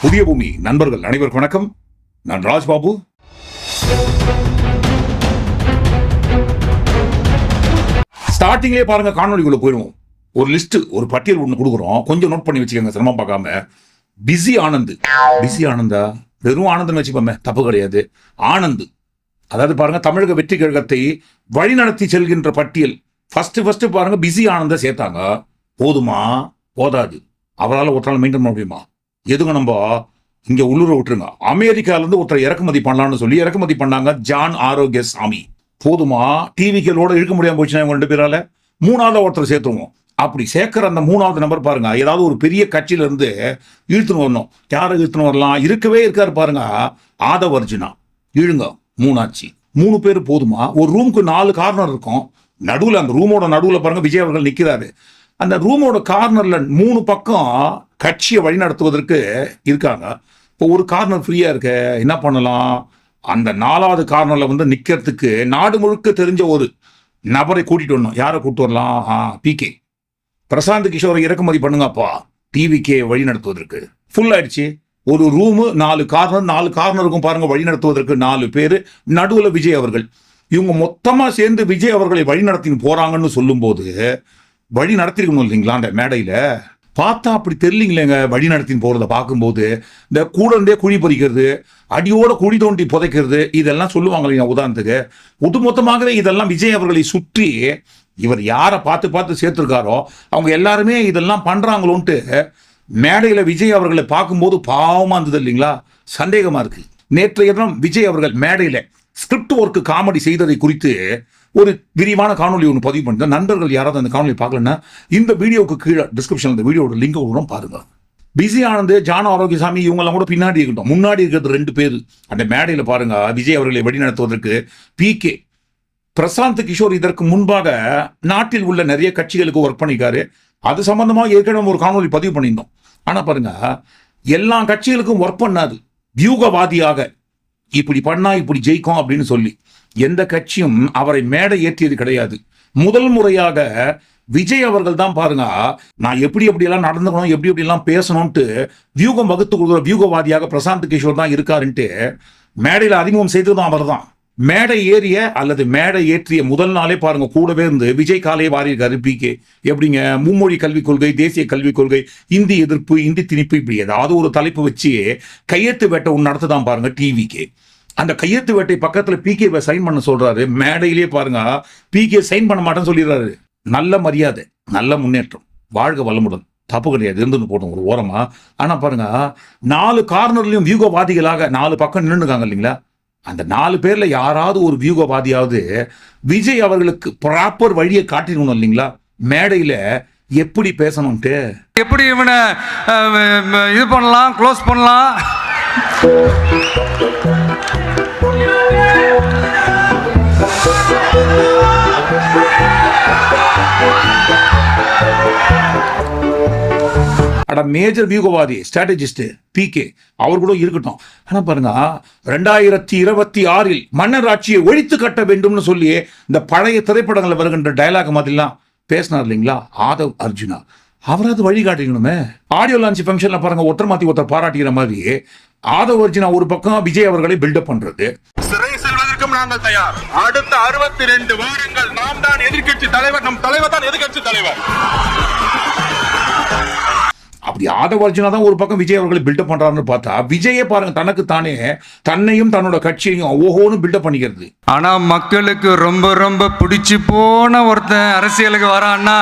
புதிய பூமி. நண்பர்கள் அனைவருக்கும் வணக்கம். நான் ராஜ்பாபு. ஸ்டார்டிங்லேயே பாருங்க காணொலிக்குள்ள போயிடுவோம் ஒரு லிஸ்ட் ஒரு பட்டியல் ஒன்று கொடுக்குறோம். கொஞ்சம் நோட் பண்ணி வச்சுக்கோங்க சிரமம் பார்க்காம. பிஸி ஆனந்த். பிஸி ஆனந்தா? வெறும் ஆனந்த்னு வச்சுப்போமே தப்பு கிடையாது. ஆனந்த். அதாவது பாருங்க தமிழக வெற்றி கழகத்தை வழிநடத்தி செல்கின்ற பட்டியல். ஃபர்ஸ்ட் ஃபர்ஸ்ட் பாருங்க பிஸி ஆனந்த சேர்த்தாங்க. போதுமா? போதாது. அவரால் ஒருத்தரால் மெயின்டைன் பண்ண முடியுமா? எதுங்க நம்ம இங்க உள்ளூர விட்டுருங்க. அமெரிக்கால இருந்து ஒருத்தர் இறக்குமதி பண்ணலாம்னு சொல்லி இறக்குமதி பண்ணாங்க ஜான் ஆரோக்கிய சாமி. போதுமா? டிவிகளோட இழுக்க முடியாமல் போச்சுன்னா இவங்க ரெண்டு பேரால? மூணாவது ஒருத்தர் சேர்த்துருவோம். அப்படி சேர்க்கிற அந்த மூணாவது நம்பர் பாருங்க. ஏதாவது ஒரு பெரிய கட்சியில இருந்து இழுத்துன்னு வரணும். யாரை இழுத்துன்னு வரலாம்? இருக்கவே இருக்காரு பாருங்க. ஆதவர்ஜுனா இழுங்க. மூணாச்சு. மூணு பேர் போதுமா? ஒரு ரூமுக்கு நாலு கார்னர் இருக்கும். நடுவில் அந்த ரூமோட நடுவில் பாருங்க விஜய் அவர்கள் நிற்கிறாரு அந்த ரூமோட கார்னர்ல மூணு பக்கம் கட்சியை வழிநடத்துவதற்கு இருக்காங்க. இப்போ ஒரு கார்னர் ஃப்ரீயா இருக்க என்ன பண்ணலாம்? அந்த நாலாவது கார்னர்ல வந்து நிக்கிறதுக்கு நாடு முழுக்க தெரிஞ்ச ஒரு நபரை கூட்டிட்டு வரணும். யாரை கூட்டிட்டு வரலாம்? பிகே பிரசாந்த் கிஷோரை இறக்குமதி பண்ணுங்கப்பா. டிவிக்கே வழி நடத்துவதற்கு ஃபுல் ஆயிடுச்சு. ஒரு ரூமு நாலு கார்னர் நாலு கார்னருக்கும் பாருங்க வழி நடத்துவதற்கு நாலு பேர். நடுவில் விஜய் அவர்கள். இவங்க மொத்தமாக சேர்ந்து விஜய் அவர்களை வழி நடத்தின்னு போறாங்கன்னு சொல்லும்போது வழி நடத்திருக்கணும் இல்லைங்களா அந்த மேடையில்? பார்த்தா அப்படி தெரியலீங்களேங்க வழி நடத்தின்னு போகிறத பார்க்கும்போது. இந்த கூட இருந்தே குழி பறிக்கிறது அடியோட குழி தோண்டி புதைக்கிறது இதெல்லாம் சொல்லுவாங்க இல்லைங்க உதாரணத்துக்கு? ஒட்டுமொத்தமாகவே இதெல்லாம் விஜய் அவர்களை சுற்றி இவர் யாரை பார்த்து பார்த்து சேர்த்துருக்காரோ அவங்க எல்லாருமே இதெல்லாம் பண்ணுறாங்களோன்ட்டு மேடையில் விஜய் அவர்களை பார்க்கும்போது பாவமாக இருந்தது இல்லைங்களா? சந்தேகமாக இருக்குது நேற்றைய தினம் விஜய் அவர்கள் மேடையில் ஸ்கிரிப்ட் ஒர்க்கு காமெடி செய்ததை குறித்து ஒரு விரிவான காணொலி ஒன்று பதிவு பண்ணிட்டு நண்பர்கள் யாராவது அந்த காணொலி பார்க்கலன்னா இந்த வீடியோவுக்கு கீழே டிஸ்கிரிப்ஷன் இந்த வீடியோட லிங்க் விடுறோம் பாருங்க. பிஸி ஆனந்த் ஜான ஆரோக்கியசாமி இவங்கெல்லாம் கூட பின்னாடி இருக்கட்டும். முன்னாடி இருக்கிறது ரெண்டு பேர். அந்த மேடையில் பாருங்க விஜய் அவர்களை வழிநடத்துவதற்கு பிகே பிரசாந்த் கிஷோர் இதற்கு முன்பாக நாட்டில் உள்ள நிறைய கட்சிகளுக்கு ஒர்க் பண்ணிக்காரு அது சம்பந்தமாக ஏற்கனவே ஒரு காணொலி பதிவு பண்ணியிருந்தோம். ஆனால் பாருங்க எல்லா கட்சிகளுக்கும் ஒர்க் பண்ணாது. வியூகவாதியாக இப்படி பண்ணா இப்படி ஜெயிக்கும் அப்படின்னு சொல்லி. எந்த கட்சியும் அவரை மேடை ஏற்றியது கிடையாது. முதல் முறையாக விஜய் அவர்கள் தான் பாருங்க நான் எப்படி எப்படி எல்லாம் நடந்துக்கணும் எப்படி எப்படி எல்லாம் பேசணும்ட்டு வியூகம் வகுத்து கொடுக்குற வியூகவாதியாக பிரசாந்த் கிஷோர் தான் இருக்காருன்ட்டு மேடையில் அறிமுகம் செய்ததும் அவர் தான் மேடை ஏறிய அல்லது மேடை ஏற்றிய முதல் நாளே பாருங்க கூடவே இருந்து விஜய் காலையை வாரியிருக்காரு பி கே எப்படிங்க? மும்மொழி கல்விக் கொள்கை தேசிய கல்விக் கொள்கை இந்தி எதிர்ப்பு இந்தி திணிப்பு இப்படி ஏதாவது ஒரு தலைப்பு வச்சு கையெழுத்து வேட்டை ஒன்று நடத்துதான் பாருங்க டிவிக்கு அந்த கையெழுத்து வேட்டை பக்கத்துல பிகே சைன் பண்ண சொல்றாரு. மேடையிலேயே பாருங்க பிகே சைன் பண்ண மாட்டேன்னு சொல்லிடுறாரு. நல்ல மரியாதை நல்ல முன்னேற்றம் வாழ்க வளமுடன். தப்பு கிடையாது இருந்துன்னு போட்டோம் ஒரு ஓரமா. ஆனா பாருங்க நாலு கார்னர்லயும் வியூகவாதிகளாக நாலு பக்கம் நின்றுக்காங்க இல்லைங்களா? அந்த நாலு பேர்ல யாராவது ஒரு வியூகவாதியாவது விஜய் அவர்களுக்கு ப்ராப்பர் வழியை காட்டிடணும் இல்லைங்களா? மேடையில் எப்படி பேசணும்ட்டு? எப்படி இவனை இது பண்ணலாம் க்ளோஸ் பண்ணலாம்? அட மேஜர் வியூகவாதி ஸ்ட்ராட்டஜிஸ்ட் பிகே அவர் கூட இருக்கட்டும். ஆனால் பாருங்க ரெண்டாயிரத்தி இருபத்தி ஆறில் மன்னர் ஆட்சியை ஒழித்து கட்ட வேண்டும்னு சொல்லி இந்த பழைய திரைப்படங்களில் வருகின்ற டயலாக் மாதிரிலாம் பேசினார் இல்லைங்களா? ஆதவ் அர்ஜுனா. அவராது வழிகாட்டிக்கணுமே ஆடியோ லான்ச் ஃபங்க்ஷன்ல பாருங்க ஒருத்தர் மாத்தி ஒருத்தர் பாராட்டிக்கிற மாதிரி ஆதவ் அர்ஜுனா ஒரு பக்கம் விஜய் அவர்களை பில்டப் பண்றது. சிறை செல்வதற்கும் நாங்கள் தயார். அடுத்த அறுபத்தி ரெண்டு வாரங்கள் நாம் தான் எதிர்க்கட்சி தலைவர் நம் தலைவர் தான் எதிர்கட்சி தலைவர். அப்படி ஆதவ அர்ஜுனா தான் ஒரு பக்கம் விஜய் அவர்களை பில்டப் பண்றாருன்னு பார்த்தா விஜயே பாருங்க தனக்கு தானே தன்னையும் தன்னோட கட்சியையும் ஓஹோன்னு பில்டப் பண்ணிக்கிறது. ஆனா மக்களுக்கு ரொம்ப ரொம்ப பிடிச்சு போன ஒருத்தன் அரசியலுக்கு வரான்னா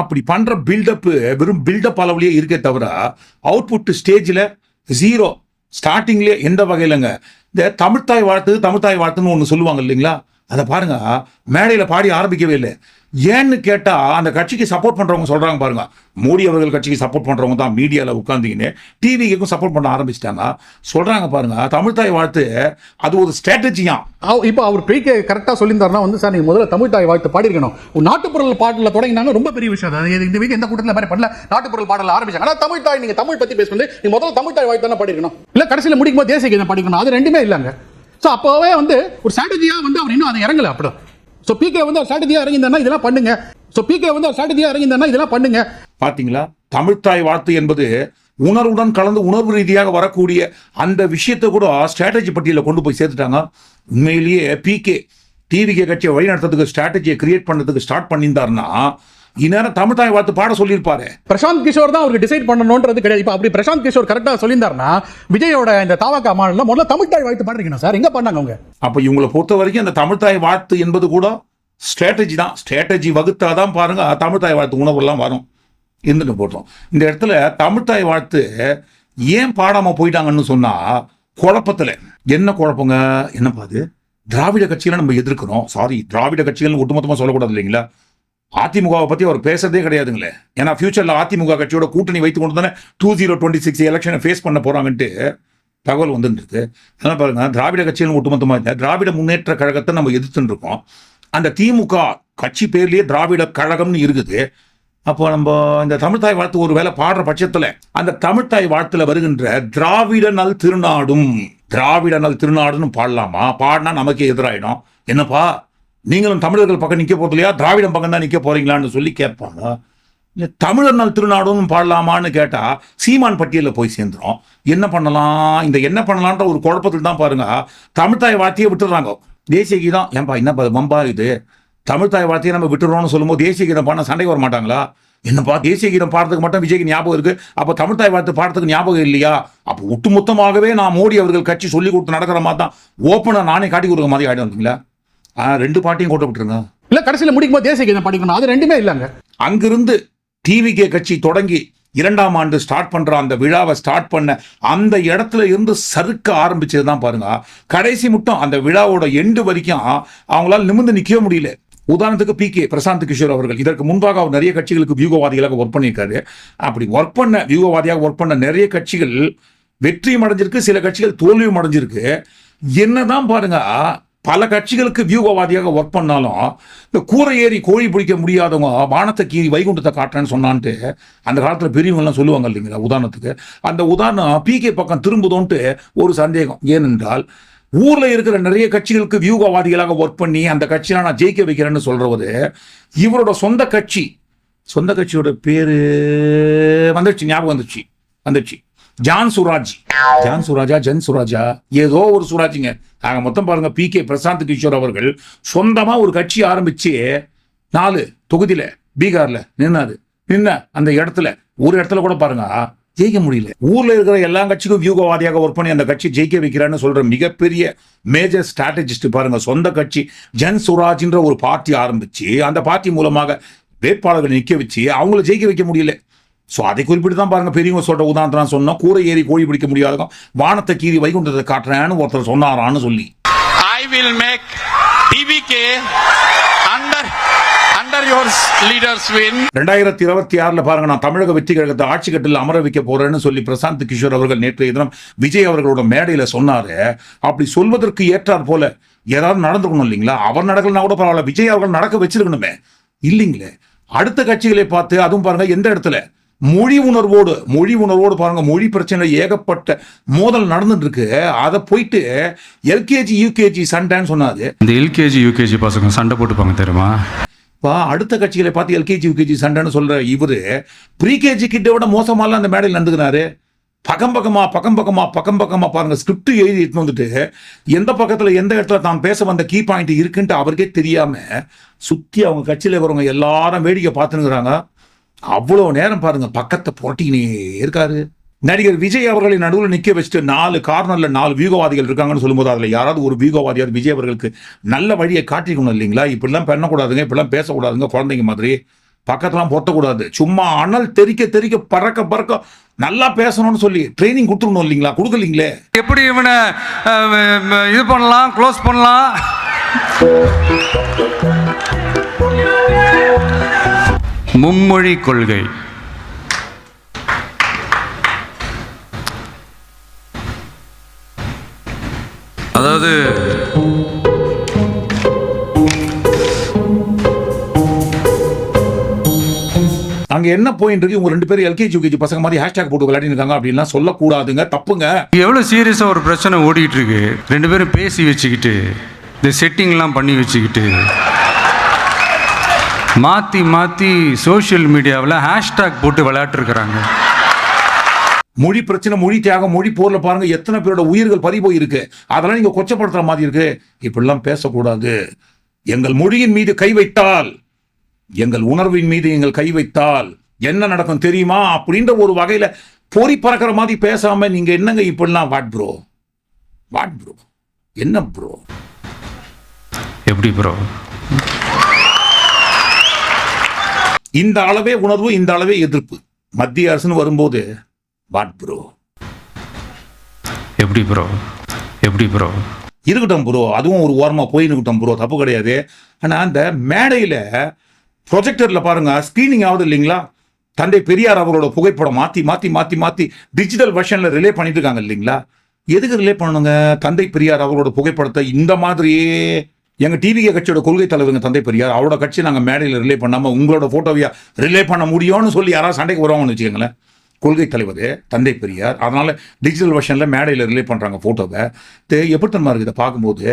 அப்படி பண்ற பில்டப் வெறும் பில்டப் அளவுலயே இருக்கே தவிர அவுட்புட் ஸ்டேஜ்ல ஜீரோ ஸ்டார்டிங்லயே எந்த வகையிலங்க? இந்த தமிழ்த்தாய் வாழ்த்து தமிழ்த்தாய் வாழ்த்துன்னு ஒன்று சொல்லுவாங்க இல்லைங்களா? அதை பாருங்க மேடையில பாடி ஆரம்பிக்கவே இல்லை. ஏன்னு கேட்டால் அந்த கட்சிக்கு சப்போர்ட் பண்ணுறவங்க சொல்கிறாங்க பாருங்க. மோடி அவர்கள் கட்சிக்கு சப்போர்ட் பண்ணுறவங்க தான் மீடியாவில் உட்காந்துக்கின்னு டிவிக்கும் சப்போர்ட் பண்ண ஆரம்பிச்சிட்டாங்க சொல்கிறாங்க பாருங்க. தமிழ்தாய் வாழ்த்து அது ஒரு ஸ்ட்ராட்டஜியா இப்போ அவர் பிகே கரெக்டாக சொல்லியிருந்தாருன்னா வந்து சார் நீங்கள் முதல்ல தமிழ் தாய் வாழ்த்து பாடிருக்கணும் நாட்டுப்புறல் பாடலில் தொடங்கினாங்க ரொம்ப பெரிய விஷயம் அது. இந்த வீக் எந்த கூட்டத்தில் மாதிரி பண்ணல? நாட்டுப்புறல் பாடல ஆரம்பிச்சாங்க. ஆனால் தமிழ் தாய் நீங்கள் தமிழ் பற்றி பேசும்போது நீங்கள் முதல்ல தமிழ் தாய் வாழ்த்து தானே பாடிருக்கணும் இல்லை கடைசியில் முடிக்கும் போது தேசிய கீதம் பாடிக்கணும் அது ரெண்டுமே இல்லைங்க. ஸோ அப்போவே வந்து ஒரு ஸ்ட்ராட்டஜியாக வந்து அவர் இன்னும் அதை இறங்கலை அப்படி ஸோ பிகே வந்து ஒரு ஸ்ட்ராட்டஜியாக இறங்கியிருந்தா இதெல்லாம் பண்ணுங்க. ஸோ பிகே வந்து ஒரு ஸ்ட்ராட்டஜியாக இறங்கியிருந்தா இதெல்லாம் பண்ணுங்க. பார்த்தீங்களா தமிழ்த்தாய் வார்த்தை என்பது உணர்வுடன் கலந்து உணர்வு ரீதியாக வரக்கூடிய அந்த விஷயத்தை கூட ஸ்ட்ராட்டஜி பட்டியலில் கொண்டு போய் சேர்த்துட்டாங்க. உண்மையிலேயே பிகே டிவிகே கட்சியை வழிநடத்துறதுக்கு ஸ்ட்ராட்டஜியை கிரியேட் பண்ணுறதுக்கு ஸ்டார்ட் பண்ணியிருந்தாருன்னா இந்நேரம் தமிழ் தாய் வார்த்தை பாட சொல்லியிருப்பாரு. பிரசாந்த் கிஷோர் தான் அவருக்கு டிசைட் பண்ணணும்ன்றது கிடையாது. இப்போ அப்படி பிரசாந்த் கிஷோர் கரெக்டா சொல்லியிருந்தாருன்னா விஜயோட இந்த தாவக்கா மாநிலம் முதல்ல தமிழ் தாய் வாழ்த்து பாடுறீங்க சார். எங்க பண்ணாங்க அவங்க? அப்போ இவங்களை பொறுத்த வரைக்கும் அந்த தமிழ் தாய் வாழ்த்து என்பது கூட ஸ்ட்ராட்டஜி தான். ஸ்ட்ராட்டஜி வகுத்தாதான் பாருங்க தமிழ் தாய் வாழ்த்து உணவுலாம் வரும். இருந்துட்டு போட்டோம். இந்த இடத்துல தமிழ் தாய் வாழ்த்து ஏன் பாடாம போயிட்டாங்கன்னு சொன்னா குழப்பத்துல. என்ன குழப்பங்க? என்னப்பா அது? திராவிட கட்சிகளை நம்ம எதிர்க்கிறோம். சாரி திராவிட கட்சிகள் ஒட்டுமொத்தமா சொல்லக்கூடாது இல்லைங்களா? அதிமுகவை பத்தி அவர் பேசுறதே கிடையாதுங்களே. ஏன்னா ஃபியூச்சர்ல அதிமுக கட்சியோட கூட்டணி வைத்து கொண்டு தானே டூ ஜீரோ டுவெண்ட்டி சிக்ஸ் எலெக்ஷனை ஃபேஸ் பண்ண போறாங்கன்ட்டு தகவல் வந்துருக்கு அதனால் அதனால பாருங்க திராவிட கட்சிகள் ஒட்டுமொத்தமா இல்லை. திராவிட முன்னேற்ற கழகத்தை நம்ம எதிர்த்துட்டு இருக்கோம். அந்த திமுக கட்சி பேர்லேயே திராவிட கழகம்னு இருக்குது. அப்போ நம்ம இந்த தமிழ்தாய் வாழ்த்து ஒரு வேளை பாடுற பட்சத்தில் அந்த தமிழ்தாய் வாழ்த்துல வருகின்ற திராவிட நல் திருநாடும் திராவிட நல் திருநாடுன்னு பாடலாமா? பாடினா நமக்கே எதிராயிடும். என்னப்பா? நீங்களும் தமிழர்கள் பக்கம் நிற்க போகிறது இல்லையா? திராவிடம் பக்கம் தான் நிற்க போகிறீங்களான்னு சொல்லி கேட்பாங்க. இல்லை தமிழர் நாள் திருநாடும் பாடலாமான்னு கேட்டால் சீமான் பட்டியலில் போய் சேர்ந்துரும். என்ன பண்ணலாம்? இந்த என்ன பண்ணலான்ற ஒரு குழப்பத்தில் தான் பாருங்க. தமிழ்தாய் வார்த்தையை விட்டுடுறாங்க தேசிய கீதம் ஏன்பா என்னப்பா இது? இது தமிழ்தாய் வார்த்தையை நம்ம விட்டுறோம்னு சொல்லும்போது தேசிய கீதம் பாடினா சண்டை வர மாட்டாங்களா? என்னப்பா தேசிய கீதம் பாடுறதுக்கு மட்டும் விஜய்க்கு ஞாபகம் இருக்கு? அப்போ தமிழ்தாய் வார்த்தை பாடுறதுக்கு ஞாபகம் இல்லையா? அப்போ ஒட்டுமொத்தமாகவே நான் மோடி அவர்கள் கட்சி சொல்லி கொடுத்து நடக்கிற மாதிரி தான். ஓப்பனாக நானே காட்டி கொடுக்குற மாதிரி ஆகிடும் இல்லைங்களா ரெண்டு பாட்டையும் கோட்டை விட்டுருங்க. இல்ல கடைசியில முடிக்கும் போது தேசிய கீதம் படிக்கணும். அது ரெண்டுமே இல்லங்க. அங்கிருந்து டிவிகே கட்சி தொடங்கி இரண்டாம் ஆண்டு ஸ்டார்ட் பண்ற அந்த விழாவை ஸ்டார்ட் பண்ண அந்த இடத்துல இருந்து சறுக்க ஆரம்பிச்சது தான் பாருங்க. கடைசி மட்டும் அந்த விழாவோட எண்டு வரைக்கும் அவங்களால நிமிர்ந்து நிக்கவே முடியல. உதாரணத்துக்கு பி கே பிரசாந்த் கிஷோர் அவர்கள். இதற்கு முன்பாக அவர் நிறைய கட்சிகளுக்கு வியூகவாதிகளாக ஒர்க் பண்ணியிருக்காரு. அப்படி ஒர்க் பண்ண வியூகவாதியாக ஒர்க் பண்ண நிறைய கட்சிகள் வெற்றியும் அடைஞ்சிருக்கு சில கட்சிகள் தோல்வியும் அடைஞ்சிருக்கு. என்னதான் பாருங்க பல கட்சிகளுக்கு வியூகவாதியாக ஒர்க் பண்ணாலும் இந்த கூரை ஏறி கோழி பிடிக்க முடியாதவங்க வானத்தை கீறி வைகுண்டத்தை காட்டுறேன்னு சொன்னான்ட்டு அந்த காலத்தில் பெரியவங்கலாம் சொல்லுவாங்க இல்லைங்களா உதாரணத்துக்கு. அந்த உதாரணம் பிகே பக்கம் திரும்புதோன்ட்டு ஒரு சந்தேகம். ஏனென்றால் ஊரில் இருக்கிற நிறைய கட்சிகளுக்கு வியூகவாதிகளாக ஒர்க் பண்ணி அந்த கட்சியை நான் ஜெயிக்க வைக்கிறேன்னு சொல்கிறது இவரோட சொந்த கட்சி சொந்த கட்சியோட பேர் வந்துடுச்சு ஞாபகம் வந்துச்சு வந்துடுச்சு ஜான் சுராஜ். ஜான் சுராஜா ஜன் சுராஜா ஏதோ ஒரு சுராஜிங்க. நாங்கள் மொத்தம் பாருங்க பி கே பிரசாந்த் கிஷோர் அவர்கள் சொந்தமா ஒரு கட்சி ஆரம்பிச்சு நாலு தொகுதியில பீகார்ல நின்னாது நின்ன அந்த இடத்துல ஒரு இடத்துல கூட பாருங்க ஜெயிக்க முடியல. ஊர்ல இருக்கிற எல்லா கட்சிக்கும் வியூகவாதியாக ஒர்க் பண்ணி அந்த கட்சி ஜெயிக்க வைக்கிறான்னு சொல்ற மிகப்பெரிய மேஜர் ஸ்ட்ராட்டஜிஸ்ட் பாருங்க சொந்த கட்சி ஜன் சுராஜ்ன்ற ஒரு பார்ட்டி ஆரம்பிச்சு அந்த பார்ட்டி மூலமாக வேட்பாளர்களை நிக்க வச்சு அவங்கள ஜெயிக்க வைக்க முடியல. ஸோ அதை குறிப்பிட்டு தான் பாருங்க பெரியவங்க சொல்ற உதாரணத்தை நான் சொன்னோம் கூரை ஏறி கோழி பிடிக்க முடியாதவங்க வானத்தை கீறி வைகுண்டத்தை காட்டுறேன்னு ஒருத்தர் சொன்னாரான்னு சொல்லி. I will make TVK under under your leaders win. ரெண்டாயிரத்தி இருபத்தி ஆறுல பாருங்க நான் தமிழக வெற்றி கழகத்தை ஆட்சி கட்டில் அமர வைக்க போறேன்னு சொல்லி பிரசாந்த் கிஷோர் அவர்கள் நேற்றைய தினம் விஜய் அவர்களோட மேடையில சொன்னாரு. அப்படி சொல்வதற்கு ஏற்றார் போல ஏதாவது நடந்துக்கணும் இல்லைங்களா? அவர் நடக்கலனா கூட பரவாயில்ல விஜய் அவர்கள் நடக்க வச்சிருக்கணுமே. இல்லைங்களே. அடுத்த கட்சிகளை பார்த்து அதுவும் பாருங்க எந்த இடத்துல? மொழி உணர்வோடு மொழி உணர்வோடு பாருங்க மொழி பிரச்சனை ஏகப்பட்ட மோதல் நடந்துட்டு இருக்கு அதை போயிட்டு எல்கேஜி யூகேஜி சண்டைன்னு சொன்னாரு. இந்த எல்கேஜி யூகேஜி பசங்க சண்டை போட்டுப்பாங்க தெரியுமா? இப்போ அடுத்த கட்சிகளை பார்த்து எல்கேஜி யூகேஜி சண்டைன்னு சொல்ற இவரு ப்ரீகேஜி கிட்ட விட மோசமாலாம் அந்த மேடையில் நடந்துக்கிறாரு பக்கம் பக்கமா பக்கம் பக்கமா பக்கம் பக்கமா பாருங்க ஸ்கிரிப்ட் எழுதி எடுத்துன்னு வந்துட்டு எந்த பக்கத்துல எந்த இடத்துல தான் பேச வந்த கீ பாயிண்ட் இருக்குன்ட்டு அவருக்கே தெரியாம சுத்தி அவங்க கட்சியில இருக்கிறவங்க எல்லாரும் வேடிக்கை பார்த்துனுக்குறாங்க அவ்வளோ நேரம் பாருங்க பக்கத்தை புரட்டிக்கினே இருக்காரு. நடிகர் விஜய் அவர்களை நடுவில் நிக்க வச்சுட்டு நாலு கார்னர்ல நாலு வியூகவாதிகள் இருக்காங்கன்னு சொல்லும்போது அதுல யாராவது ஒரு வியூகவாதியார் விஜய் அவர்களுக்கு நல்ல வழியை காட்டிக்கணும் இல்லைங்களா? இப்படிலாம் பண்ணக்கூடாதுங்க இப்படிலாம் பேசக்கூடாதுங்க குழந்தைங்க மாதிரி. பக்கத்துலாம் பொத்தக்கூடாது சும்மா அனல் தெறிக்க தெறிக்க பறக்க பறக்க நல்லா பேசணும்னு சொல்லி ட்ரைனிங் கொடுத்துடணும் இல்லைங்களா? கொடுக்கலீங்களே? எப்படி இவனை இது பண்ணலாம் க்ளோஸ் பண்ணலாம்? மும்மொழி கொள்கை. அதாவது அங்க என்ன போயிட்டு இருக்கு? உங்க ரெண்டு பேரும் எல்கேஜி யூகேஜி பசங்க மாதிரி ஹேஷ்டாக் போட்டு விளையாடிருக்காங்க அப்படின்லாம் சொல்லக்கூடாதுங்க. தப்புங்க. எவ்வளோ சீரியஸாக ஒரு பிரச்சனை ஓடிட்டு இருக்கு? ரெண்டு பேரும் பேசி வச்சுக்கிட்டு இந்த செட்டிங்லாம் பண்ணி வச்சுக்கிட்டு. மாற்றி மாற்றி சோஷியல் மீடியாவில் ஹேஷ்டேக் போட்டு விளையாட்டுருக்குறாங்க. மொழி பிரச்சனை மொழி தியாகம் மொழி போர்ல பாருங்க எத்தனை பேரோட உயிர்கள் பறி போயிருக்கு. அதெல்லாம் நீங்க கொச்சப்படுத்துற மாதிரி இருக்கு. இப்படிலாம் பேசக்கூடாது. எங்கள் மொழியின் மீது கை வைத்தால் எங்கள் உணர்வின் மீது எங்கள் கை வைத்தால் என்ன நடக்கும் தெரியுமா? அப்படின்ற ஒரு வகையில பொறி பறக்கிற மாதிரி பேசாம நீங்க என்னங்க இப்படிலாம்? வாட் ப்ரோ வாட் ப்ரோ என்ன ப்ரோ எப்படி ப்ரோ இந்த அளவே உணர்வு இந்த அளவே எதிர்ப்பு. மத்திய அரசுன்னு வரும்போது வாட் ப்ரோ எப்படி ப்ரோ எப்படி ப்ரோ இருக்கட்டும் ப்ரோ அதுவும் ஒரு ஓரமா போயின்னுக்கிட்டோம் ப்ரோ தப்பு கிடையாது. ஆனா அந்த மேடையில ப்ரொஜெக்டர்ல பாருங்க ஸ்கிரீனிங் ஆகுது இல்லைங்களா? தந்தை பெரியார் அவரோட புகைப்படம் மாத்தி மாத்தி மாத்தி மாத்தி டிஜிட்டல் வெர்ஷன்ல ரிலே பண்ணிட்டு இருக்காங்க இல்லைங்களா? எதுக்கு ரிலே பண்ணணுங்க? தந்தை பெரியார் அவரோட புகைப்படத்தை இந்த மாதிரியே எங்கள் டிவிகே கட்சியோட கொள்கை தலைவருங்க தந்தை பெரியார் அவரோட கட்சி நாங்கள் மேடையில் ரிலே பண்ணாமல் உங்களோட ஃபோட்டோவையா ரிலே பண்ண முடியும்னு சொல்லி யாராவது சண்டைக்கு வருவாங்கன்னு வச்சுக்கோங்களேன். கொள்கை தலைவர் தந்தை பெரியார் அதனால் டிஜிட்டல் வெர்ஷனில் மேடையில் ரிலே பண்ணுறாங்க ஃபோட்டோவை இது எப்படி தன்மா இருக்குது? இதை பார்க்கும்போது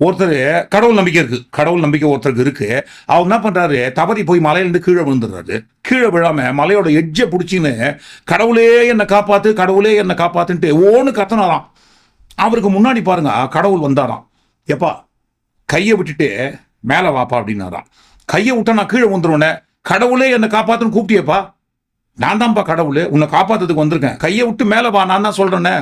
ஒருத்தர் கடவுள் நம்பிக்கை இருக்குது கடவுள் நம்பிக்கை ஒருத்தருக்கு இருக்குது அவர் என்ன பண்ணுறாரு தவறி போய் மலையிலேருந்து கீழே விழுந்துடுறாரு. கீழே விழாமல் மலையோட எட்ஜை பிடிச்சின்னு கடவுளே என்னை காப்பாற்று கடவுளே என்னை காப்பாற்றுன்ட்டு ஓன்னு கத்தனாராம். அவருக்கு முன்னாடி பாருங்க கடவுள் வந்தாராம். எப்பா கையை விட்டுட்டு மேலே வாப்பா அப்படின்னாராம் கையை விட்டா நான் கீழே வந்துருவேனே கடவுளே என்னை காப்பாத்துன்னு கூப்பிட்டியப்பா. நான் தான்ப்பா கடவுள் உன்னை காப்பாத்துறதுக்கு வந்திருக்கேன். கையை விட்டு மேலே வா நான் தான் சொல்கிறேன்னே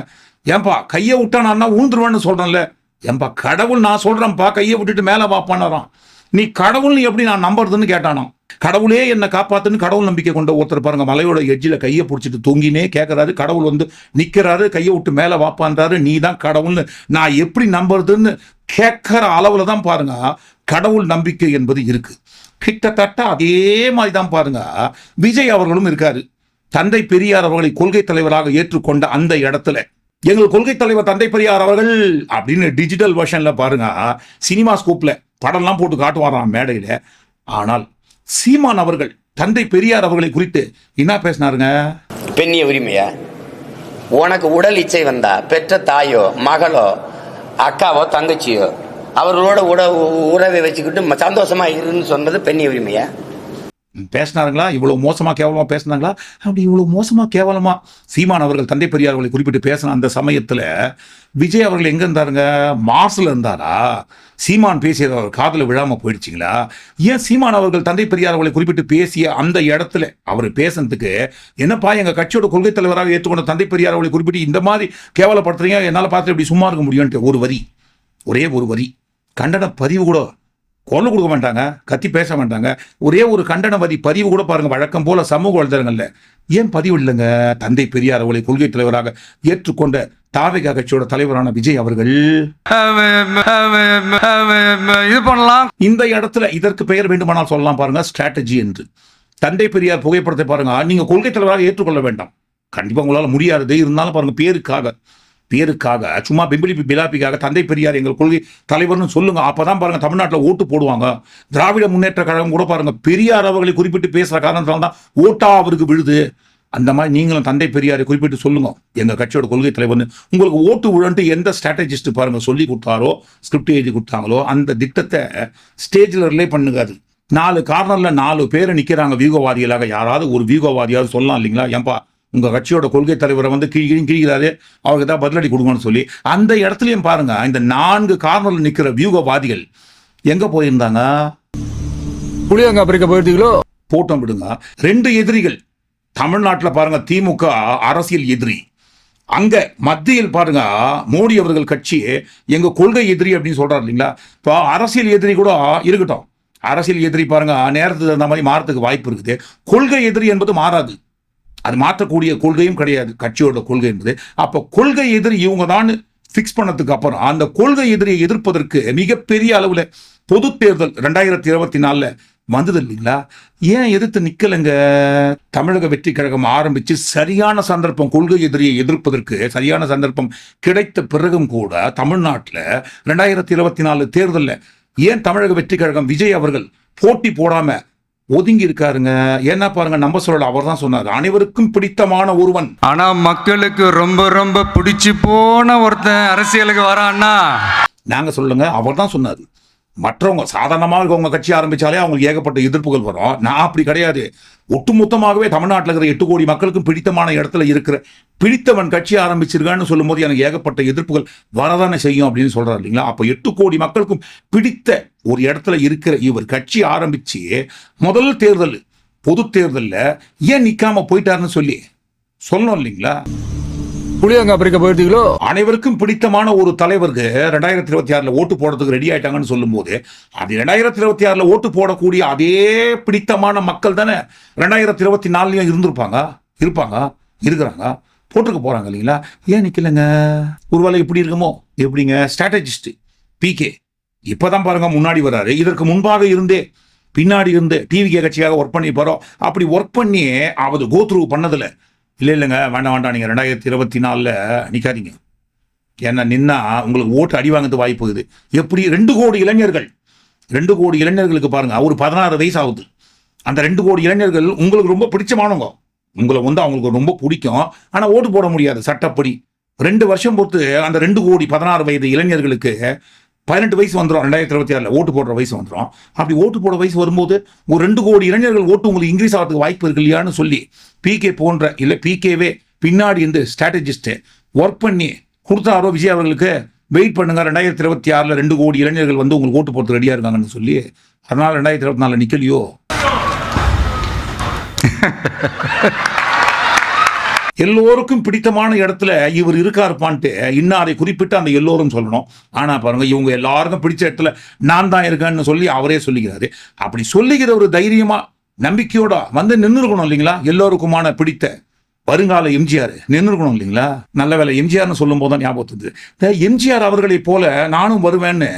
ஏன்பா கையை விட்டா நான் தான் ஊந்துருவேன்னு சொல்கிறேன்ல ஏன்பா கடவுள் நான் சொல்கிறேன்ப்பா கையை விட்டுட்டு மேலே வாப்பானாராம் நீ கடவுள்னு எப்படி நான் நம்புறதுன்னு கேட்டானாம். கடவுளே என்னை காப்பாத்துன்னு கடவுள் நம்பிக்கை கொண்ட ஒருத்தர் பாருங்க மலையோட எட்ஜில் கையை பிடிச்சிட்டு தொங்கினே கேட்குறாரு கடவுள் வந்து நிற்கிறாரு கையை விட்டு மேலே வாப்பான்றாரு. நீ தான் கடவுள்னு. நான் எப்படி நம்புறதுன்னு கேட்கிற அளவில் தான் பாருங்க கடவுள் நம்பிக்கை என்பது இருக்கு. கிட்டத்தட்ட அதே மாதிரி தான் பாருங்க விஜய் அவர்களும் இருக்காரு. தந்தை பெரியார் அவர்களை கொள்கை தலைவராக ஏற்றுக்கொண்ட அந்த இடத்துல. எங்கள் கொள்கை தலைவர் தந்தை பெரியார் அவர்கள் அப்படின்னு டிஜிட்டல் வெர்ஷன்ல பாருங்க சினிமா ஸ்கோப்ல படம்லாம் போட்டு காட்டுவாராம் மேடையில. ஆனால் சீமான் அவர்கள் தந்தை பெரியார் அவர்களை குறித்து என்ன பேசினாருங்க? பெண்ணிய உரிமையா? உனக்கு உடல் இச்சை வந்தா பெற்ற தாயோ மகளோ அக்காவோ தங்கச்சியோ அவர்களோட உட உறவை வச்சுக்கிட்டு ம- சந்தோஷமா இருன்னு சொன்னது பெண்ணிய உரிமையா? பேசினாருங்களா? இவ்வளவு மோசமா கேவலமா பேசினாங்களா? அப்படி இவ்வளவு மோசமா கேவலமா சீமான் அவர்கள் தந்தை பெரியார் அவர்களை குறிப்பிட்டு பேசின அந்த சமயத்துல விஜய் அவர்கள் எங்க இருந்தாருங்க? மார்ஸ்ல இருந்தாரா? சீமான் பேசியது அவர் காதில் விழாம போயிடுச்சிங்களா? ஏன் சீமான் அவர்கள் தந்தை பெரியார் அவர்களை குறிப்பிட்டு பேசிய அந்த இடத்துல அவர் பேசுனதுக்கு என்னப்பா எங்க கட்சியோட கொள்கை தலைவராக ஏற்றுக்கொண்ட தந்தை பெரியார் அவர்களை குறிப்பிட்டு இந்த மாதிரி கேவலப்படுத்துறீங்க? என்னால் பார்த்து இப்படி சும்மா இருக்க முடியும்ட்டு ஒரு வரி. ஒரே ஒரு வரி. கண்டன பதிவு கூட குரல் கொடுக்க மாட்டாங்க கத்தி பேச மாட்டாங்க. ஒரே ஒரு கண்டன வரி பதிவு கூட பாருங்க வழக்கம் போல சமூக வலைதளங்கள்ல. ஏன் பதிவு இல்லைங்க? தந்தை பெரியார் அவர்களை கொள்கை தலைவராக ஏற்றுக்கொண்ட தாவிக கட்சியோட தலைவரான விஜய் அவர்கள். இது பண்ணலாம். இந்த இடத்துல இதற்கு பெயர் வேண்டுமானால் சொல்லலாம் பாருங்க ஸ்ட்ராட்டஜி என்று. தந்தை பெரியார் புகைப்படத்தை பாருங்க நீங்க கொள்கை தலைவராக ஏற்றுக்கொள்ள வேண்டாம். கண்டிப்பா உங்களால முடியாது இருந்தாலும் பாருங்க பேருக்காக. பேருக்காக சும்மா பிம்பிளி பிலாப்பிக்காக தந்தை பெரியார் எங்கள் கொள்கை தலைவர்னு சொல்லுங்க. அப்பதான் பாருங்க தமிழ்நாட்டில் ஓட்டு போடுவாங்க. திராவிட முன்னேற்ற கழகம் கூட பாருங்க பெரியார் அவர்களை குறிப்பிட்டு பேசுற காரணத்தால் தான் ஓட்டா அவருக்கு விழுது. அந்த மாதிரி நீங்களும் தந்தை பெரியாரை குறிப்பிட்டு சொல்லுங்க எங்கள் கட்சியோட கொள்கை தலைவர்னு. உங்களுக்கு ஓட்டு விழன்ட்டு எந்த ஸ்ட்ராட்டஜிஸ்ட் பாருங்க சொல்லி கொடுத்தாரோ ஸ்கிரிப்ட் எழுதி கொடுத்தாங்களோ அந்த திட்டத்தை ஸ்டேஜில் ரிலே பண்ணுங்க அது. நாலு கார்னரில் நாலு பேர் நிற்கிறாங்க வியூகவாதிகளாக யாராவது ஒரு வியூகவாதியாவது சொல்லலாம் இல்லைங்களா? ஏன்பா உங்க கட்சியோட கொள்கை தலைவரை வந்து கிழி கிழிக்கிறாரு அவருக்கு தான் பதிலடி கொடுங்கன்னு சொல்லி அந்த இடத்துலயும் பாருங்க இந்த நான்கு கார்னர்ல நிக்கிற வியூகவாதிகள் எங்க போயிருந்தாங்க? புளியங்க பறிக்க போயிருந்தீங்களோ? போட்டம் விடுங்க. ரெண்டு எதிரிகள். தமிழ்நாட்டில் பாருங்க திமுக அரசியல் எதிரி. அங்க மத்தியில் பாருங்க மோடி அவர்கள் கட்சி எங்க கொள்கை எதிரி அப்படின்னு சொல்றாரு இல்லைங்களா? இப்போ அரசியல் எதிரி கூட இருக்கட்டும். அரசியல் எதிரி பாருங்க நேரத்துக்கு தகுந்த மாதிரி மாறத்துக்கு வாய்ப்பு இருக்குது. கொள்கை எதிரி என்பது மாறாது. அது மாற்றக்கூடிய கொள்கையும் கிடையாது. கட்சியோட கொள்கை என்பது. அப்போ கொள்கை எதிரி இவங்க தான் ஃபிக்ஸ் பண்ணதுக்கு அப்புறம் அந்த கொள்கை எதிரியை எதிர்ப்பதற்கு மிகப்பெரிய அளவில் பொது தேர்தல் ரெண்டாயிரத்தி இருபத்தி நாலில் வந்தது இல்லைங்களா? ஏன் எதிர்த்து நிக்கலைங்க? தமிழக வெற்றி கழகம் ஆரம்பிச்சு சரியான சந்தர்ப்பம் கொள்கை எதிரியை எதிர்ப்பதற்கு சரியான சந்தர்ப்பம் கிடைத்த பிறகும் கூட தமிழ்நாட்டில் ரெண்டாயிரத்தி இருபத்தி நாலு தேர்தலில் ஏன் தமிழக வெற்றி கழகம் விஜய் அவர்கள் போட்டி போடாமல் ஒதுங்கி இருக்காருங்க ஏன்னா பாருங்க நம்ம சொல்லல அவர் தான் சொன்னார். அனைவருக்கும் பிடித்தமான ஒருவன். ஆனா மக்களுக்கு ரொம்ப ரொம்ப பிடிச்சு போன ஒருத்தன் அரசியலுக்கு வரான்னா? நாங்க சொல்லுங்க அவர் தான் சொன்னார். மற்றவங்க சாதாரணமாக இருக்கவங்க கட்சி ஆரம்பித்தாலே அவங்களுக்கு ஏகப்பட்ட எதிர்ப்புகள் வரும். நான் அப்படி கிடையாது. ஒட்டுமொத்தமாகவே தமிழ்நாட்டில் இருக்கிற எட்டு கோடி மக்களுக்கும் பிடித்தமான இடத்துல இருக்கிற பிடித்தவன் கட்சி ஆரம்பிச்சிருக்கான்னு சொல்லும்போது எனக்கு ஏகப்பட்ட எதிர்ப்புகள் வரதானே செய்யும் அப்படின்னு சொல்கிறார் இல்லைங்களா? அப்போ எட்டு கோடி மக்களுக்கும் பிடித்த ஒரு இடத்துல இருக்கிற இவர் கட்சி ஆரம்பித்து முதல் தேர்தல் பொது தேர்தலில் ஏன் நிற்காம போயிட்டாருன்னு சொல்லி சொல்லணும் இல்லைங்களா? புளியங்கா பறிக்க போயிருந்தீங்களோ? அனைவருக்கும் பிடித்தமான ஒரு தலைவருக்கு ரெண்டாயிரத்தி இருபத்தி ஆறுல ஓட்டு போடுறதுக்கு ரெடி ஆயிட்டாங்கன்னு சொல்லும்போது அது ரெண்டாயிரத்தி இருபத்தி ஆறுல ஓட்டு போடக்கூடிய அதே பிடித்தமான மக்கள் தானே ரெண்டாயிரத்தி இருபத்தி நாலுலயும் இருந்திருப்பாங்க? இருப்பாங்க? இருக்கிறாங்க? போட்டுக்க போறாங்க இல்லைங்களா? ஏன் நிக்கலங்க? ஒருவேளை இப்படி இருக்குமோ? எப்படிங்க? ஸ்ட்ராட்டஜிஸ்ட் பிகே இப்பதான் பாருங்க முன்னாடி வராரு. இதற்கு முன்பாக இருந்தே பின்னாடி இருந்து டிவி கட்சியாக ஒர்க் பண்ணி போறோம் அப்படி ஒர்க் பண்ணி அவர் கோத்ரூ பண்ணதில்லை இல்லை இல்லைங்க. வேண்டாம் வேண்டாம். நீங்கள் ரெண்டாயிரத்தி இருபத்தி நாலில் நிற்காதீங்க ஏன்னா நின்னா உங்களுக்கு ஓட்டு அடி வாங்கிறது வாய்ப்பு இருக்குது. எப்படி? ரெண்டு கோடி இளைஞர்கள். ரெண்டு கோடி இளைஞர்களுக்கு பாருங்க. அவர் பதினாறு வயசு ஆகுது. அந்த ரெண்டு கோடி இளைஞர்கள் உங்களுக்கு ரொம்ப பிடிச்சமானவங்க. உங்களை வந்து அவங்களுக்கு ரொம்ப பிடிக்கும். ஆனால் ஓட்டு போட முடியாது. சட்டப்படி. ரெண்டு வருஷம் பொறுத்து அந்த ரெண்டு கோடி பதினாறு வயது இளைஞர்களுக்கு பதினெட்டு வயசு வந்துடும் ரெண்டாயிரத்தி இருபத்தி ஆறில் ஓட்டு போடுற வயசு வந்துடும் அப்படி ஓட்டு போட வயசு வரும்போது ஒரு ரெண்டு கோடி இளைஞர்கள் ஓட்டு உங்களுக்கு இன்க்ரீஸ் ஆகிறதுக்கு வாய்ப்பு இருக்கு இல்லையான்னு சொல்லி பிகே போன்ற இல்லை பிகேவே பின்னாடி இருந்து ஸ்ட்ராட்டஜிஸ்ட்டு ஒர்க் பண்ணி கொடுத்தாரோ விஜய் அவர்களுக்கு வெயிட் பண்ணுங்க ரெண்டாயிரத்தி இருபத்தி ஆறில் ரெண்டு கோடி இளைஞர்கள் வந்து உங்களுக்கு ஓட்டு போடுறது ரெடியாக இருக்காங்கன்னு சொல்லி அதனால் ரெண்டாயிரத்தி இருபத்தி நாலில் நிற்கலையோ எல்லோருக்கும் பிடித்தமான இடத்துல இவர் இருக்காருப்பான்ட்டு இன்னாரை குறிப்பிட்டு அந்த எல்லோரும் சொல்லணும். ஆனால் பாருங்க இவங்க எல்லாருக்கும் பிடிச்ச இடத்துல நான் தான் இருக்கேன்னு சொல்லி அவரே சொல்லிக்கிறாரு அப்படி சொல்லிக்கிற ஒரு தைரியமா நம்பிக்கையோட வந்து நின்றுருக்கணும் இல்லைங்களா? எல்லோருக்குமான பிடித்த வருங்கால எம்ஜிஆர். நின்றுருக்கணும் இல்லைங்களா? நல்ல வேலை எம்ஜிஆர்னு சொல்லும் போது தான் ஞாபகம் இந்த எம்ஜிஆர் அவர்களைப் போல நானும் வருவேன்னு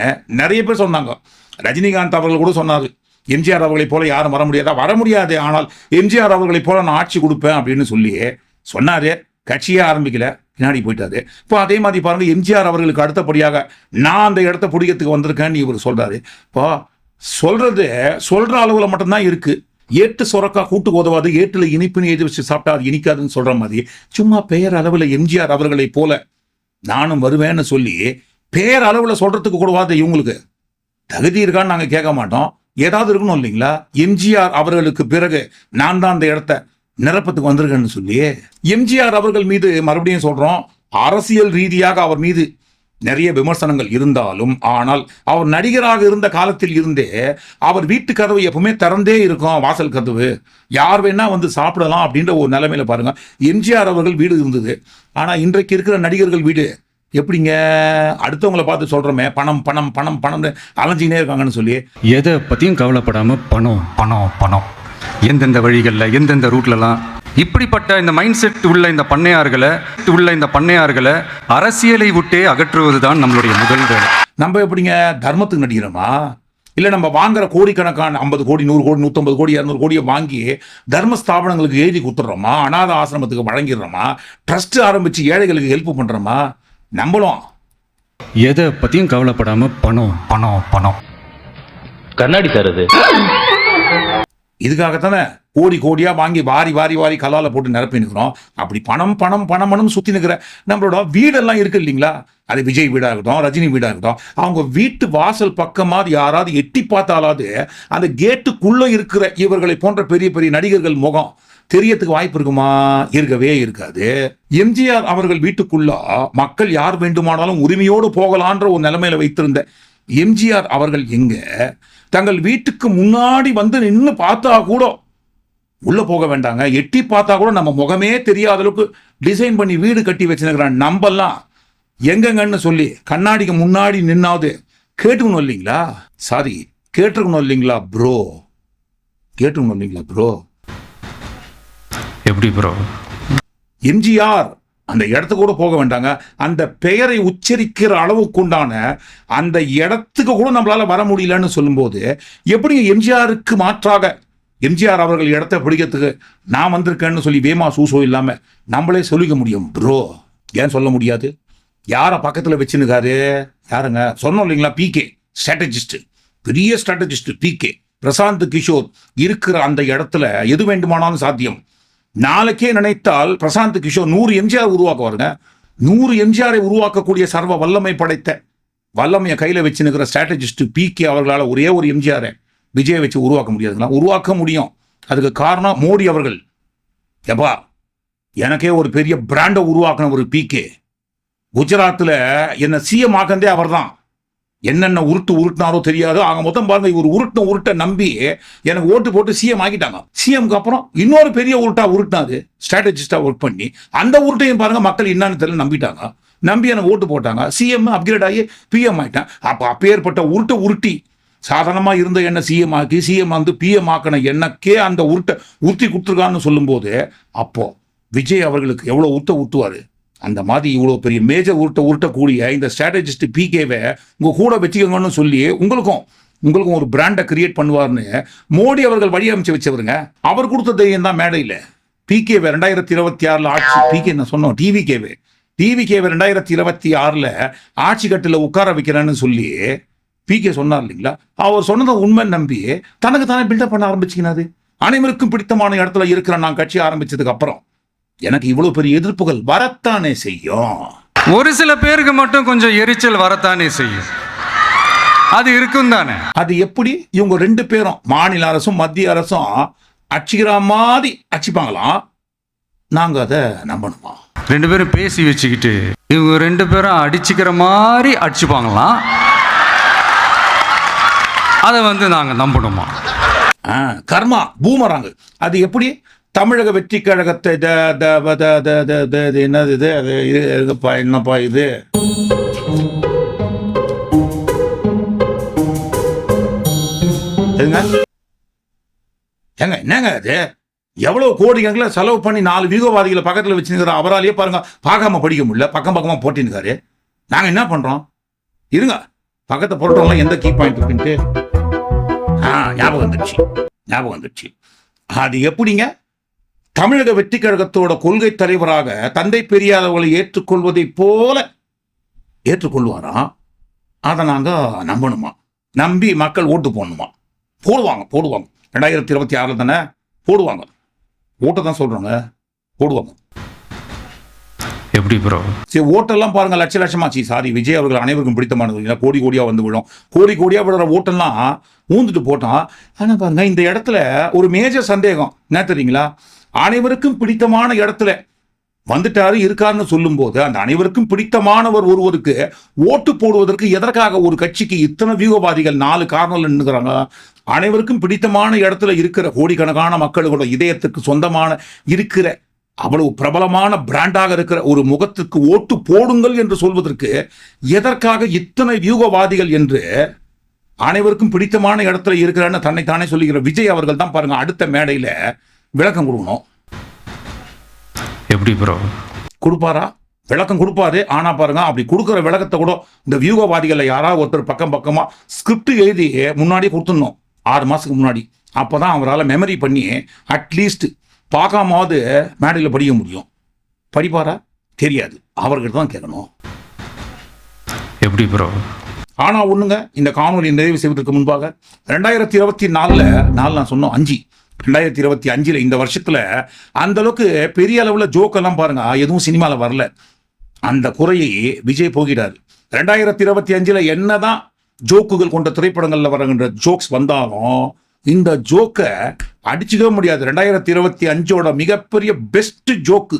நிறைய பேர் சொன்னாங்க. ரஜினிகாந்த் அவர்கள் கூட சொன்னார். எம்ஜிஆர் அவர்களைப் போல யாரும் வர முடியாதா? வர முடியாது. ஆனால் எம்ஜிஆர் அவர்களைப் போல நான் ஆட்சி கொடுப்பேன் அப்படின்னு சொல்லி சொன்னாரு கட்சியே ஆரம்பிக்கல பின்னாடி போயிட்டாரு. இப்போ அதே மாதிரி பாருங்க எம்ஜிஆர் அவர்களுக்கு அடுத்தபடியாக நான் அந்த இடத்த பிடிக்கிறதுக்கு வந்திருக்கேன்னு இவர் சொல்றாரு. இப்போ சொல்றது சொல்ற அளவில் மட்டும்தான் இருக்கு. ஏட்டு சொரக்கா கூட்டு உதவாது ஏட்டில் இனிப்புன்னு எழுதி வச்சு சாப்பிட்டா அது இனிக்காதுன்னு சொல்ற மாதிரி. சும்மா பெயர் அளவில் எம்ஜிஆர் அவர்களை போல நானும் வருவேன்னு சொல்லி பெயர் அளவில் சொல்றதுக்கு கூடவாது இவங்களுக்கு. தகுதி இருக்கான்னு நாங்கள் கேட்க மாட்டோம். ஏதாவது இருக்கணும் இல்லைங்களா? எம்ஜிஆர் அவர்களுக்கு பிறகு நான் தான் அந்த இடத்த நிரப்பத்துக்கு வந்திருக்கேன்னு சொல்லி எம்ஜிஆர் அவர்கள் மீது மறுபடியும் சொல்றோம். அரசியல் ரீதியாக அவர் மீது நிறைய விமர்சனங்கள் இருந்தாலும் ஆனால் அவர் நடிகராக இருந்த காலத்தில் இருந்தே அவர் வீட்டு கதவு எப்பவுமே திறந்தே இருக்கும் வாசல் கதவு. யார் வேணா வந்து சாப்பிடலாம் அப்படின்ற ஒரு நிலைமையில பாருங்க. எம்ஜிஆர் அவர்கள் வீடு இருந்தது. ஆனால் இன்றைக்கு இருக்கிற நடிகர்கள் வீடு எப்படிங்க? அடுத்தவங்களை பார்த்து சொல்றோமே பணம் பணம் பணம் பணம்னு அலைஞ்சினே இருக்காங்கன்னு சொல்லி. எதை பற்றியும் கவலைப்படாமல் பணம் பணம் பணம். எந்தெந்த வழிகளில் எந்தெந்த ரூட்லலாம். இப்படிப்பட்ட இந்த மைண்ட் செட் உள்ள இந்த பண்ணையார்களை உள்ள இந்த பண்ணையார்களை அரசியலை விட்டே அகற்றுவது தான் நம்மளுடைய முதல் வேலை. நம்ம எப்படிங்க தர்மத்துக்கு நடிக்கிறோமா? இல்ல நம்ம வாங்குற கோடிக்கணக்கான ஐம்பது கோடி நூறு கோடி நூற்றம்பது கோடி இரநூறு கோடியை வாங்கி தர்ம ஸ்தாபனங்களுக்கு எழுதி கொடுத்துட்றோமா? அனாத ஆசிரமத்துக்கு வழங்கிடுறோமா? ட்ரஸ்ட் ஆரம்பிச்சு ஏழைகளுக்கு ஹெல்ப் பண்றோமா? நம்மளும் எதை பற்றியும் கவலைப்படாமல் பணம் பணம் பணம். கண்ணாடி சார் அது. இதுக்காகத்தானே கோடி கோடியாக வாங்கி வாரி வாரி வாரி கலால போட்டு நிரப்பி நிற்கிறோம். அப்படி பணம் பணம் பணம் பணம் சுத்தி நிற்கிற நம்மளோட வீடெல்லாம் இருக்கு இல்லைங்களா? அது விஜய் வீடாக இருக்கட்டும் ரஜினி வீடாக இருக்கட்டும் அவங்க வீட்டு வாசல் பக்கமாவது யாராவது எட்டி பார்த்தாலாவது அந்த கேட்டுக்குள்ளே இருக்கிற இவர்களை போன்ற பெரிய பெரிய நடிகர்கள் முகம் தெரியறதுக்கு வாய்ப்பு இருக்குமா? இருக்கவே இருக்காது. எம்ஜிஆர் அவர்கள் வீட்டுக்குள்ள மக்கள் யார் வேண்டுமானாலும் உரிமையோடு போகலான்ற ஒரு நிலைமையில வைத்திருந்த எம்ஜிஆர் அவர்கள் எங்க? தங்கள் வீட்டுக்கு முன்னாடி வந்து நின்று பார்த்தா கூட உள்ள போக வேண்டாங்க. எட்டி பார்த்தா கூட நம்ம முகமே தெரியாத அளவுக்கு டிசைன் பண்ணி வீடு கட்டி வச்சிருக்கிறான். நம்பெல்லாம் எங்கங்கன்னு சொல்லி கண்ணாடிக்கு முன்னாடி நின்னாவது கேட்டுக்கணும் இல்லைங்களா? சாரி கேட்டிருக்கணும் இல்லைங்களா ப்ரோ கேட்டுக்கணும் இல்லைங்களா ப்ரோ எப்படி ப்ரோ எம்ஜிஆர் அந்த இடத்துக்கு கூட போக வேண்டாங்க. அந்த பெயரை உச்சரிக்கிற அளவுக்கு உண்டான அந்த இடத்துக்கு கூட நம்மளால வர முடியலன்னு சொல்லும்போது எப்படி எம்ஜிஆருக்கு மாற்றாக எம்ஜிஆர் அவர்கள் இடத்த பிடிக்கிறதுக்கு நான் வந்திருக்கேன்னு சொல்லி வேமா சூசோ இல்லாம நம்மளே சொல்லிக்க முடியும்? ப்ரோ ஏன் சொல்ல முடியாது? யாரை பக்கத்துல வச்சுனுக்காரு யாருங்க? சொன்னோம் இல்லைங்களா பிகே ஸ்ட்ராட்டஜிஸ்ட் பெரிய ஸ்ட்ராட்டஜிஸ்ட் பிகே பிரசாந்த் கிஷோர் இருக்கிற அந்த இடத்துல எது வேண்டுமானாலும் சாத்தியம். நாளைக்கே நினைத்தால் பிரசாந்த் கிஷோர் நூறு எம்ஜிஆர் உருவாக்குவாருங்க. நூறு எம்ஜிஆரை உருவாக்கக்கூடிய சர்வ வல்லமை படைத்த வல்லமையை கையில் வச்சு நிற்கிற ஸ்ட்ராட்டஜிஸ்ட் பி கே அவர்களால் ஒரே ஒரு எம்ஜிஆரை விஜயை வச்சு உருவாக்க முடியாதுங்களா உருவாக்க முடியும். அதுக்கு காரணம் மோடி அவர்கள். எப்பா எனக்கே ஒரு பெரிய பிராண்டை உருவாக்கின ஒரு பிகே குஜராத்தில் என்ன சிஎம் ஆக்கந்தே அவர்தான். என்னென்ன உருட்டு உருட்டினாரோ தெரியாது. ஆக மொத்தம் பாருங்க இவர் உருட்டின உருட்டை நம்பி எனக்கு ஓட்டு போட்டு சிஎம் ஆக்கிட்டாங்க. சிஎம்க்கு அப்புறம் இன்னொரு பெரிய உருட்டா உருட்டினாரு. ஸ்ட்ராட்டஜிஸ்டா ஒர்க் பண்ணி. அந்த உருட்டையும் பாருங்க மக்கள் என்னன்னு தெரியல நம்பிட்டாங்க. நம்பி எனக்கு ஓட்டு போட்டாங்க. சிஎம் அப்கிரேட் ஆகி பிஎம் ஆகிட்டேன் அப்போ அப்பேற்பட்ட உருட்டை உருட்டி சாதாரணமாக இருந்த என்ன சிஎம் ஆக்கி சிஎம் வந்து பிஎம் ஆக்கின எனக்கே அந்த உருட்டை உருட்டி கொடுத்துருக்கான்னு சொல்லும்போது அப்போது விஜய் அவர்களுக்கு எவ்வளோ உருட்டை ஊட்டுவார் அந்த மாதிரி இவ்வளோ பெரிய மேஜர் உருட்ட உருட்டக்கூடிய இந்த ஸ்ட்ராட்டஜிஸ்ட் பிகேவை உங்கள் கூட வச்சுக்கோங்கன்னு சொல்லி உங்களுக்கும் உங்களுக்கும் ஒரு பிராண்டை கிரியேட் பண்ணுவார்னு மோடி அவர்கள் வழியமைச்சு வச்சவருங்க. அவர் கொடுத்த தைரியம் தான் மேடையில். பிகேவை ரெண்டாயிரத்தி இருபத்தி ஆறில் ஆட்சி பிகே நான் சொன்னோம் டிவிகேவே டிவிகேவை ரெண்டாயிரத்தி இருபத்தி ஆறில் ஆட்சி கட்டில் உட்கார வைக்கிறேன்னு சொல்லி பிகே சொன்னார் இல்லைங்களா? அவர் சொன்னதை உண்மை நம்பி தனக்கு தானே பில்டப் பண்ண ஆரம்பிச்சுக்கினாரு. அனைவருக்கும் பிடித்தமான இடத்துல இருக்கிற நான் கட்சி ஆரம்பிச்சதுக்கு அப்புறம். எனக்கு இவ்வளவு பெரிய எதிர்ப்புகள் வரத்தானே செய்யும்? ஒரு சில பேருக்கு மட்டும் கொஞ்சம் எரிச்சல் வரத்தானே செய்யும். அது இருக்கும் தானே? அது எப்படி? இவங்க ரெண்டு பேரும் மாநில அரசும் மத்திய அரசும் அடிச்சுக்கிற மாதிரி அடிச்சுப்பாங்களாம் நாங்க அதை நம்பணுமா? ரெண்டு பேரும் பேசி வச்சுக்கிட்டு இவங்க ரெண்டு பேரும் அடிச்சுக்கிற மாதிரி அடிச்சுப்பாங்களாம் அதை வந்து நாங்கள் நம்பணுமா? கர்மா பூமராங்க. அது எப்படி? தமிழக வெற்றி கழகத்தை த த த த இது என்னது இது? அது இது இதுப்பா என்னப்பா இது? எதுங்க? ஏங்க என்னங்க அது? எவ்வளவு கோடி செலவு பண்ணி நாலு வீகோவாதிகளை பக்கத்தில் வச்சுருக்கிற அவராலேயே பாருங்க பார்க்காம படிக்க முடியல. பக்கம் பக்கமாக போட்டிருக்காரு நாங்கள் என்ன பண்ணுறோம் இருங்க. பக்கத்தை போட்டோம்லாம் எந்த கீ பாயிண்ட் இருக்குன்ட்டு? ஆ ஞாபகம் வந்துடுச்சு ஞாபகம் வந்துடுச்சு அது எப்படிங்க? தமிழக வெற்றி கழகத்தோட கொள்கை தலைவராக தந்தை பெரியாதவர்களை ஏற்றுக்கொள்வதைப் போல ஏற்றுக்கொள்வாராம் அதை நாங்கள் நம்பணுமா? நம்பி மக்கள் ஓட்டு போடணுமா? போடுவாங்க போடுவாங்க. ரெண்டாயிரத்தி இருபத்தி ஆறில் தானே? போடுவாங்க. ஓட்டை தான் சொல்கிறாங்க போடுவாங்க. எப்படி ப்ரோ சரி ஓட்டெல்லாம் பாருங்க லட்ச லட்சமாச்சு சாரி விஜய் அவர்கள் அனைவருக்கும் பிடித்தமானது? கோடி கோடியா வந்து விழும். கோடி கோடியா விழுற ஓட்டெல்லாம் ஊந்துட்டு போட்டான். ஆனா பாருங்க இந்த இடத்துல ஒரு மேஜர் சந்தேகம். என்ன தெரியுங்களா? அனைவருக்கும் பிடித்தமான இடத்துல வந்துட்டாரு இருக்காருன்னு சொல்லும்போது அந்த அனைவருக்கும் பிடித்தமானவர் ஒருவருக்கு ஓட்டு போடுவதற்கு எதற்காக ஒரு கட்சிக்கு இத்தனை வியூகவாதிகள் நாலு காரணம் நின்றுக்கிறாங்க அனைவருக்கும் பிடித்தமான இடத்துல இருக்கிற கோடிக்கணக்கான மக்களோட இதயத்துக்கு சொந்தமான இருக்கிற அவ்வளவு பிரபலமான பிராண்டாக இருக்கிற ஒரு முகத்துக்கு ஓட்டு போடுங்கள் என்று சொல்வதற்கு எதற்காக இத்தனை வியூகவாதிகள் என்று அனைவருக்கும் பிடித்தமான இடத்துல இருக்கிறான்னு தன்னைத்தானே சொல்லுகிற விஜய் அவர்கள் தான் பாருங்க அடுத்த மேடையில் விளக்கம் கொடுக்கணும். எப்படி ப்ரோ கொடுப்பாரா? விளக்கம் கொடுப்பாரு. ஆனா பாருங்க அப்படி கொடுக்குற விளக்கத்தை கூட இந்த வியூகவாதிகளை யாராவது ஒருத்தர் பக்கம் பக்கமா ஸ்கிரிப்ட் எழுதி முன்னாடியே கொடுத்துடணும். ஆறு மாசத்துக்கு முன்னாடி. அப்பதான் அவரால் மெமரி பண்ணி அட்லீஸ்ட் பார்க்காமாவது மேடையில் படிக்க முடியும். படிப்பாரா? தெரியாது. அவர்கிட்ட தான் கேட்கணும். எப்படி ப்ரோ ஆனா ஒண்ணுங்க இந்த காணொலி நிறைவு செய்வதற்கு முன்பாக ரெண்டாயிரத்தி இருபத்தி நாலுல நாலு நான் சொன்னோம் அஞ்சு. ரெண்டாயிரத்தி இருபத்தி அஞ்சில் இந்த வருஷத்தில் அந்த அளவுக்கு பெரிய அளவில் ஜோக்கெல்லாம் பாருங்கள் பாருங்க. எதுவும் சினிமாவில் வரல. அந்த குறையை விஜய் போகிறார் ரெண்டாயிரத்தி இருபத்தி அஞ்சுல என்னதான் ஜோக்குகள் கொண்ட திரைப்படங்களில் வருகின்ற ஜோக்ஸ் வந்தாலும் இந்த ஜோக்கை அடிச்சுக்கவே முடியாது. ரெண்டாயிரத்தி இருபத்தி அஞ்சோட மிகப்பெரிய பெஸ்ட் ஜோக்கு.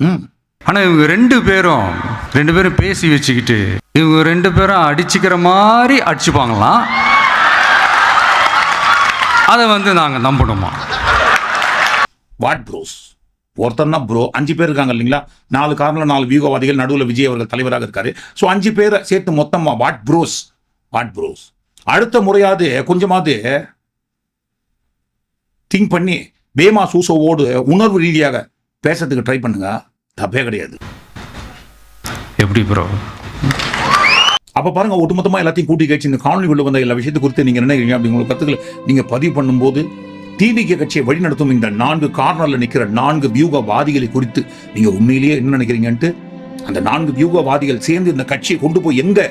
ம். ஆனால் இவங்க ரெண்டு பேரும் ரெண்டு பேரும் பேசி வச்சுக்கிட்டு இவங்க ரெண்டு பேரும் அடிச்சுக்கிற மாதிரி அடிச்சுப்பாங்களாம். அதை வந்து நாங்கள் நம்பணுமா? வாட் ப்ரோஸ் ஒருத்தர்னா ப்ரோ அஞ்சு பேர் இருக்காங்க இல்லைங்களா? நாலு காரணம் நாலு வியூகவாதிகள் நடுவில் விஜய் அவர்கள் தலைவராக இருக்காரு. ஸோ அஞ்சு பேரை சேர்த்து மொத்தமா வாட் ப்ரோஸ் வாட் ப்ரோஸ் அடுத்த முறையாவது கொஞ்சமாவது திங்க் பண்ணி பேமா சூசோவோடு உணர்வு ரீதியாக பேசுறதுக்கு ட்ரை பண்ணுங்க. தப்பே கிடையாது. எப்படி ப்ரோ அப்போ பாருங்க ஒட்டுமொத்தமாக எல்லாத்தையும் கூட்டி கழிச்சு இந்த காணொலி உள்ள வந்த எல்லா விஷயத்தை குறித்து நீங்க நினைக்கிறீங்க அப்படிங்கிற கருத்துக்களை நீங்க பதிவு பண்ணும்போது டிவிகே கட்சியை வழிநடத்தும் இந்த நான்கு கார்னரில் நிக்கிற நான்கு வியூகவாதிகளை குறித்து நீங்க உண்மையிலேயே என்ன நினைக்கிறீங்கன்ட்டு அந்த நான்கு வியூகவாதிகள் சேர்ந்து இந்த கட்சியை கொண்டு போய் எங்க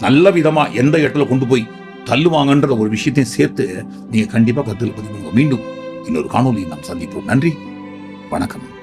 நல்ல விதமா எந்த இடத்துல கொண்டு போய் தள்ளுவாங்கன்ற ஒரு விஷயத்தையும் சேர்த்து நீங்க கண்டிப்பா கருத்தில் பதிவு மீண்டும் இன்னொரு காணொலியை நாம் சந்திப்போம். நன்றி. வணக்கம்.